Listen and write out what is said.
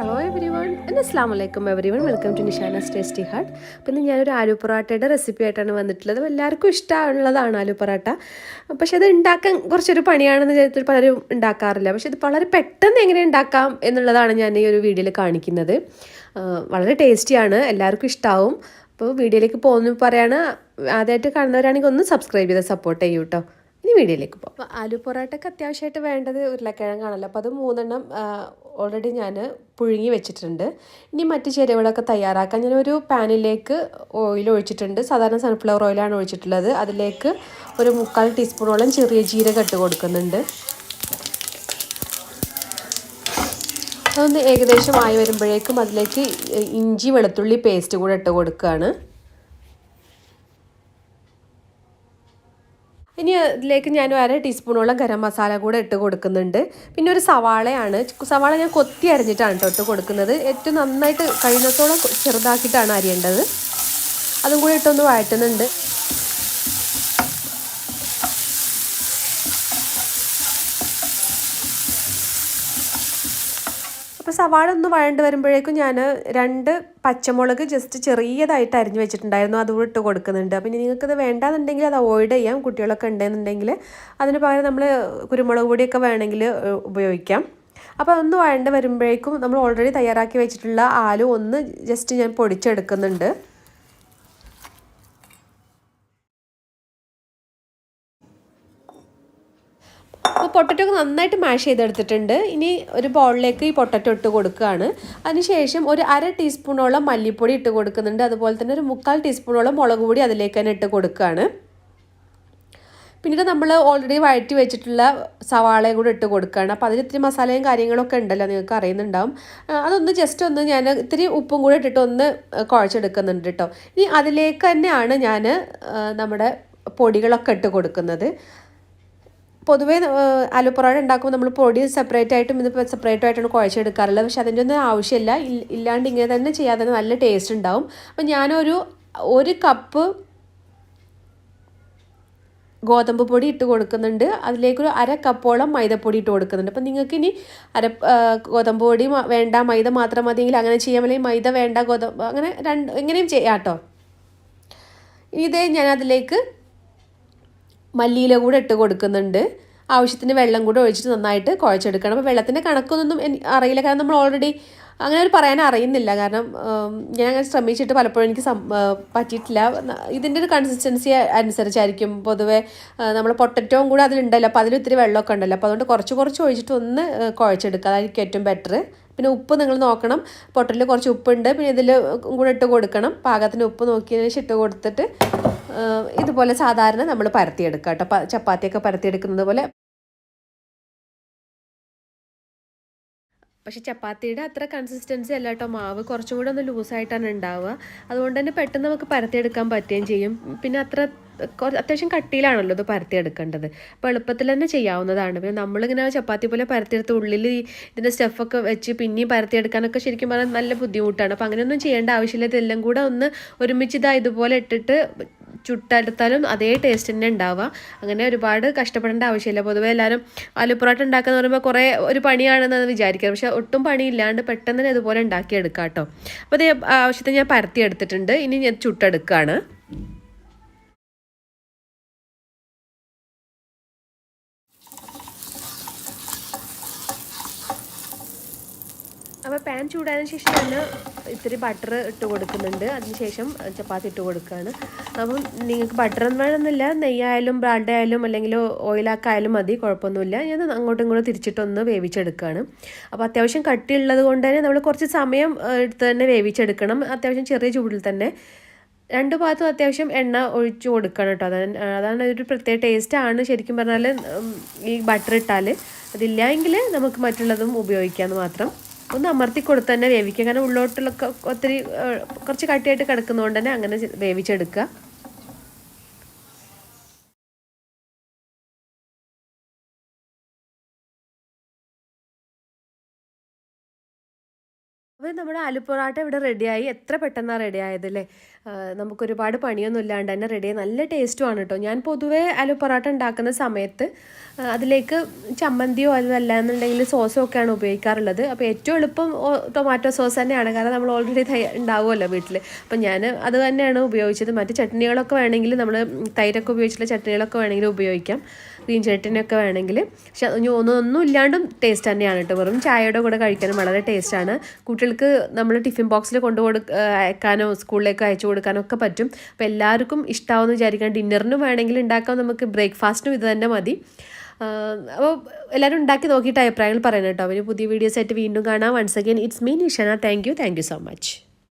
Hello every one എന്റെ അസ്ലാം വലൈക്കും every one welcome to Nishana tasty heart പിന്നെ ഞാനൊരു ആലു പൊറാട്ടയുടെ റെസിപ്പി ആയിട്ടാണ് വന്നിട്ടുള്ളത്. എല്ലാവർക്കും ഇഷ്ടമുള്ളതാണ് ആലു പൊറാട്ട. പക്ഷെ അത് ഉണ്ടാക്കാൻ കുറച്ചൊരു പണിയാണെന്ന് വിചാരിച്ചിട്ട് പലരും ഉണ്ടാക്കാറില്ല. പക്ഷെ ഇത് വളരെ പെട്ടെന്ന് എങ്ങനെ ഉണ്ടാക്കാം എന്നുള്ളതാണ് ഞാൻ ഈ ഒരു വീഡിയോയിൽ കാണിക്കുന്നത്. വളരെ ടേസ്റ്റിയാണ് എല്ലാവർക്കും ഇഷ്ടമാവും അപ്പോൾ വീഡിയോയിലേക്ക് പോകുന്നു പറയാണ്. ആദ്യമായിട്ട് കാണുന്നവരാണെങ്കിൽ ഒന്ന് സബ്സ്ക്രൈബ് ചെയ്ത് സപ്പോർട്ട് ചെയ്യൂ കേട്ടോ ഇനി വീഡിയോയിലേക്ക് പോകാം. അപ്പോൾ ആലു പൊറാട്ടയ്ക്ക് അത്യാവശ്യമായിട്ട് വേണ്ടത് ഉരുളക്കിഴങ്ങാണല്ലോ. അപ്പോൾ അത് മൂന്നെണ്ണം ഓൾറെഡി ഞാൻ പുഴുങ്ങി വെച്ചിട്ടുണ്ട്. ഇനി മറ്റ് ചേരുവകളൊക്കെ തയ്യാറാക്കാൻ ഞാനൊരു പാനിലേക്ക് ഓയിൽ ഒഴിച്ചിട്ടുണ്ട്. സാധാരണ സൺഫ്ലവർ ഓയിലാണ് ഒഴിച്ചിട്ടുള്ളത്. അതിലേക്ക് ഒരു മുക്കാൽ ടീസ്പൂണോളം ചെറിയ ജീരകം ഇട്ട് കൊടുക്കുന്നുണ്ട്. അതൊന്ന് ഏകദേശം ആയി വരുമ്പോഴേക്കും അതിലേക്ക് ഇഞ്ചി വെളുത്തുള്ളി പേസ്റ്റ് കൂടെ ഇട്ട് കൊടുക്കുകയാണ്. ഇനി അതിലേക്ക് ഞാൻ അര ടീസ്പൂണോളം ഗരം മസാല കൂടെ ഇട്ട് കൊടുക്കുന്നുണ്ട്. പിന്നെ ഒരു സവാളയാണ്. സവാള ഞാൻ കൊത്തി അരിഞ്ഞിട്ടാണ് കേട്ടോ ഇട്ട് കൊടുക്കുന്നത്. ഏറ്റവും നന്നായിട്ട് കഴിയുന്നത്തോളം ചെറുതാക്കിയിട്ടാണ് അരിയേണ്ടത്. അതും കൂടി ഇട്ടൊന്ന് വഴറ്റുന്നുണ്ട്. അപ്പോൾ സവാള ഒന്ന് വഴണ്ട് വരുമ്പോഴേക്കും ഞാൻ രണ്ട് പച്ചമുളക് ജസ്റ്റ് ചെറിയതായിട്ട് അരിഞ്ഞ് വെച്ചിട്ടുണ്ടായിരുന്നു. അതുകൂടെ ഇട്ട് കൊടുക്കുന്നുണ്ട്. അപ്പം ഇനി നിങ്ങൾക്കത് വേണ്ടാന്നുണ്ടെങ്കിൽ അത് അവോയ്ഡ് ചെയ്യാം. കുട്ടികളൊക്കെ ഉണ്ടെന്നുണ്ടെങ്കിൽ അതിന് പകരം നമ്മൾ കുരുമുളക് പൊടിയൊക്കെ വേണമെങ്കിൽ ഉപയോഗിക്കാം. അപ്പോൾ അതൊന്ന് വഴണ്ട് വരുമ്പോഴേക്കും നമ്മൾ ഓൾറെഡി തയ്യാറാക്കി വെച്ചിട്ടുള്ള ആലു ഒന്ന് ജസ്റ്റ് ഞാൻ പൊടിച്ചെടുക്കുന്നുണ്ട്. പൊട്ടറ്റോ ഒക്കെ നന്നായിട്ട് മാഷ് ചെയ്തെടുത്തിട്ടുണ്ട്. ഇനി ഒരു ബൗളിലേക്ക് ഈ പൊട്ടറ്റോ ഇട്ട് കൊടുക്കുകയാണ്. അതിനുശേഷം ഒരു അര ടീസ്പൂണോളം മല്ലിപ്പൊടി ഇട്ട് കൊടുക്കുന്നുണ്ട്. അതുപോലെ തന്നെ ഒരു മുക്കാൽ ടീസ്പൂണോളം മുളക് പൊടി അതിലേക്ക് തന്നെ ഇട്ട് കൊടുക്കുകയാണ്. പിന്നീട് നമ്മൾ ഓൾറെഡി വഴറ്റി വെച്ചിട്ടുള്ള സവാളയും കൂടെ ഇട്ട് കൊടുക്കുകയാണ്. അപ്പോൾ അതിൽ ഇത്തിരി മസാലയും കാര്യങ്ങളൊക്കെ ഉണ്ടല്ലോ നിങ്ങൾക്ക് അറിയുന്നുണ്ടാവും. അതൊന്ന് ജസ്റ്റ് ഒന്ന് ഞാൻ ഇത്തിരി ഉപ്പും കൂടെ ഇട്ടിട്ട് ഒന്ന് കുഴച്ചെടുക്കുന്നുണ്ട് കേട്ടോ ഇനി അതിലേക്ക് തന്നെയാണ് ഞാൻ നമ്മുടെ പൊടികളൊക്കെ ഇട്ട് കൊടുക്കുന്നത്. പൊതുവേ ആലു പൊറോട്ട ഉണ്ടാക്കുമ്പോൾ നമ്മൾ പൊടി സെപ്പറേറ്റ് ആയിട്ടും ഇത് സെപ്പറേറ്റ് ആയിട്ടാണ് കുഴച്ചെടുക്കാറുള്ളത്. പക്ഷെ അതിന്റെ ഒന്നും ആവശ്യമില്ല ഇല്ലാണ്ട് ഇങ്ങനെ തന്നെ ചെയ്യാതെ നല്ല ടേസ്റ്റ് ഉണ്ടാവും. അപ്പം ഞാനൊരു ഒരു കപ്പ് ഗോതമ്പ് പൊടി ഇട്ട് കൊടുക്കുന്നുണ്ട്. അതിലേക്കൊരു അര കപ്പോളം മൈദപ്പൊടി ഇട്ട് കൊടുക്കുന്നുണ്ട്. അപ്പം നിങ്ങൾക്ക് ഇനി അര ഗോതമ്പ് പൊടി വേണ്ട മൈദ മാത്രം മതിയെങ്കിൽ അങ്ങനെ ചെയ്യാം. അല്ലെങ്കിൽ മൈദ വേണ്ട ഗോതമ്പ് അങ്ങനെ രണ്ട് എങ്ങനെയും ചെയ്യാം കേട്ടോ. ഇതേ ഞാൻ അതിലേക്ക് മല്ലിയില കൂടെ ഇട്ട് കൊടുക്കുന്നുണ്ട്. ആവശ്യത്തിന് വെള്ളം കൂടെ ഒഴിച്ചിട്ട് നന്നായിട്ട് കുഴച്ചെടുക്കണം. അപ്പോൾ വെള്ളത്തിന്റെ കണക്കൊന്നും അറിയില്ല. കാരണം നമ്മൾ ഓൾറെഡി അങ്ങനെ ഒരു പറയാൻ അറിയുന്നില്ല. കാരണം ഞാൻ അങ്ങനെ ശ്രമിച്ചിട്ട് പലപ്പോഴും എനിക്ക് പറ്റിയിട്ടില്ല. ഇതിന്റെ ഒരു കൺസിസ്റ്റൻസി അനുസരിച്ചായിരിക്കും. പൊതുവെ നമ്മൾ പൊട്ടറ്റവും കൂടെ അതിലുണ്ടല്ലോ. അപ്പോൾ അതിൽ ഇത്തിരി വെള്ളമൊക്കെ ഉണ്ടല്ലോ. അപ്പോൾ അതുകൊണ്ട് കുറച്ച് കുറച്ച് ഒഴിച്ചിട്ട് ഒന്ന് കുഴച്ചെടുക്കുക. അതായിരിക്കും ഏറ്റവും ബെറ്റർ പിന്നെ ഉപ്പ് നിങ്ങൾ നോക്കണം. പൊട്ടലിൽ കുറച്ച് ഉപ്പുണ്ട്. പിന്നെ ഇതിൽ കൂടെ ഇട്ട് കൊടുക്കണം. പാകത്തിന് ഉപ്പ് നോക്കിയതിന് ശേഷം ഇട്ട് കൊടുത്തിട്ട് ഇതുപോലെ സാധാരണ നമ്മൾ പരത്തിയെടുക്കുക കേട്ടോ. ചപ്പാത്തിയൊക്കെ പരത്തിയെടുക്കുന്നത് പോലെ. പക്ഷെ ചപ്പാത്തിയുടെ അത്ര കൺസിസ്റ്റൻസി അല്ല കേട്ടോ. മാവ് കുറച്ചും കൂടെ ഒന്ന് ലൂസായിട്ടാണ് ഉണ്ടാവുക. അതുകൊണ്ട് തന്നെ പെട്ടെന്ന് നമുക്ക് പരത്തിയെടുക്കാൻ പറ്റുകയും ചെയ്യും. പിന്നെ അത്ര അത്യാവശ്യം കട്ടിയിലാണല്ലോ ഇത് പരത്തിയെടുക്കേണ്ടത്. അപ്പോൾ എളുപ്പത്തിൽ തന്നെ ചെയ്യാവുന്നതാണ്. പിന്നെ നമ്മളിങ്ങനെ ചപ്പാത്തി പോലെ പരത്തിയെടുത്ത് ഉള്ളിൽ ഇതിന്റെ സ്റ്റെഫൊക്കെ വെച്ച് പിന്നെയും പരത്തിയെടുക്കാനൊക്കെ ശരിക്കും പറഞ്ഞാൽ നല്ല ബുദ്ധിമുട്ടാണ്. അപ്പോൾ അങ്ങനെയൊന്നും ചെയ്യേണ്ട ആവശ്യമില്ല. ഇതെല്ലാം കൂടെ ഒന്ന് ഒരുമിച്ച് ഇതാ ഇതുപോലെ ഇട്ടിട്ട് ചുട്ടെടുത്താലും അതേ ടേസ്റ്റ് തന്നെ ഉണ്ടാവുക. അങ്ങനെ ഒരുപാട് കഷ്ടപ്പെടേണ്ട ആവശ്യമില്ല. പൊതുവെ എല്ലാവരും ആലു ഉണ്ടാക്കുക എന്ന് പറയുമ്പോൾ കുറേ ഒരു പണിയാണെന്ന് വിചാരിക്കുക പക്ഷേ ഒട്ടും പണിയില്ലാണ്ട് പെട്ടെന്ന് തന്നെ ഇതുപോലെ ഉണ്ടാക്കിയെടുക്കാം കേട്ടോ അപ്പോൾ ഇത് ആവശ്യത്തിന് ഞാൻ പരത്തി എടുത്തിട്ടുണ്ട്. ഇനി ഞാൻ ചുട്ടെടുക്കുകയാണ് അപ്പോൾ പാൻ ചൂടായതിനു ശേഷം തന്നെ ഇത്തിരി ബട്ടർ ഇട്ട് കൊടുക്കുന്നുണ്ട്. അതിനുശേഷം ചപ്പാത്തി ഇട്ട് കൊടുക്കുകയാണ്. അപ്പം നിങ്ങൾക്ക് ബട്ടർ എന്ന് വേണമെന്നില്ല നെയ്യായാലും ബ്രാൻഡ് ആയാലും അല്ലെങ്കിൽ ഓയിലാക്കായാലും മതി കുഴപ്പമൊന്നുമില്ല. ഞാൻ അങ്ങോട്ടും ഇങ്ങോട്ടും തിരിച്ചിട്ടൊന്ന് വേവിച്ചെടുക്കുകയാണ്. അപ്പോൾ അത്യാവശ്യം കട്ടിയുള്ളത് കൊണ്ട് തന്നെ നമ്മൾ കുറച്ച് സമയം എടുത്ത് തന്നെ വേവിച്ചെടുക്കണം. അത്യാവശ്യം ചെറിയ ചൂടിൽ തന്നെ രണ്ട് ഭാഗത്തും അത്യാവശ്യം എണ്ണ ഒഴിച്ചു കൊടുക്കണം കേട്ടോ. അതാണ് അതാണ് ഒരു പ്രത്യേക ടേസ്റ്റാണ് ശരിക്കും പറഞ്ഞാൽ ഈ ബട്ടർ ഇട്ടാൽ അതില്ല എങ്കിൽ നമുക്ക് മറ്റുള്ളതും ഉപയോഗിക്കാമെന്ന് മാത്രം. ഒന്ന് അമർത്തി കൊടുത്ത് തന്നെ വേവിക്കുക. കാരണം ഉള്ളോട്ടുള്ള ഒത്തിരി കുറച്ച് കട്ടിയായിട്ട് കിടക്കുന്നതുകൊണ്ട് തന്നെ അങ്ങനെ വേവിച്ചെടുക്കുക. അപ്പോൾ നമ്മുടെ ആലു പൊറാട്ട ഇവിടെ റെഡിയായി. എത്ര പെട്ടെന്നാണ് റെഡി ആ, നമുക്കൊരുപാട് പണിയൊന്നും ഇല്ലാണ്ട് തന്നെ റെഡിയായി. നല്ല ടേസ്റ്റുമാണ് കേട്ടോ ഞാൻ പൊതുവേ ആലു പൊറാട്ട ഉണ്ടാക്കുന്ന സമയത്ത് അതിലേക്ക് ചമ്മന്തിയോ അതല്ല എന്നുണ്ടെങ്കിൽ സോസോ ഒക്കെയാണ് ഉപയോഗിക്കാറുള്ളത്. അപ്പോൾ ഏറ്റവും എളുപ്പം ടൊമാറ്റോ സോസ് തന്നെയാണ്. കാരണം നമ്മൾ ഓൾറെഡി ഉണ്ടാവുമല്ലോ വീട്ടിൽ അപ്പം ഞാൻ അത് തന്നെയാണ് ഉപയോഗിച്ചത്. മറ്റ് ചട്നികളൊക്കെ വേണമെങ്കിൽ നമ്മൾ തൈരൊക്കെ ഉപയോഗിച്ചിട്ടുള്ള ചട്നികളൊക്കെ വേണമെങ്കിൽ ഉപയോഗിക്കാം. ഗ്രീൻ ചട്ടിനൊക്കെ വേണമെങ്കിൽ. പക്ഷെ ഒന്നും ഒന്നും ഇല്ലാണ്ടും ടേസ്റ്റ് തന്നെയാണ് കേട്ടോ വെറും ചായയുടെ കൂടെ കഴിക്കാനും വളരെ ടേസ്റ്റാണ് കുട്ടികൾക്ക് നമ്മൾ ടിഫിൻ ബോക്സിൽ കൊണ്ടു കൊടുക്ക അയക്കാനോ സ്കൂളിലേക്ക് അയച്ചു കൊടുക്കാനോ ഒക്കെ പറ്റും. അപ്പോൾ എല്ലാവർക്കും ഇഷ്ടമാവുമെന്ന് വിചാരിക്കാം ഡിന്നറിനും വേണമെങ്കിൽ ഉണ്ടാക്കാം. നമുക്ക് ബ്രേക്ക്ഫാസ്റ്റിനും ഇത് തന്നെ മതി. അപ്പോൾ എല്ലാവരും ഉണ്ടാക്കി നോക്കിയിട്ട് അഭിപ്രായങ്ങൾ പറയണം കേട്ടോ അവർ പുതിയ വീഡിയോസ് ആയിട്ട് വീണ്ടും കാണാം. Once again it's me Ishana thank you thank you so much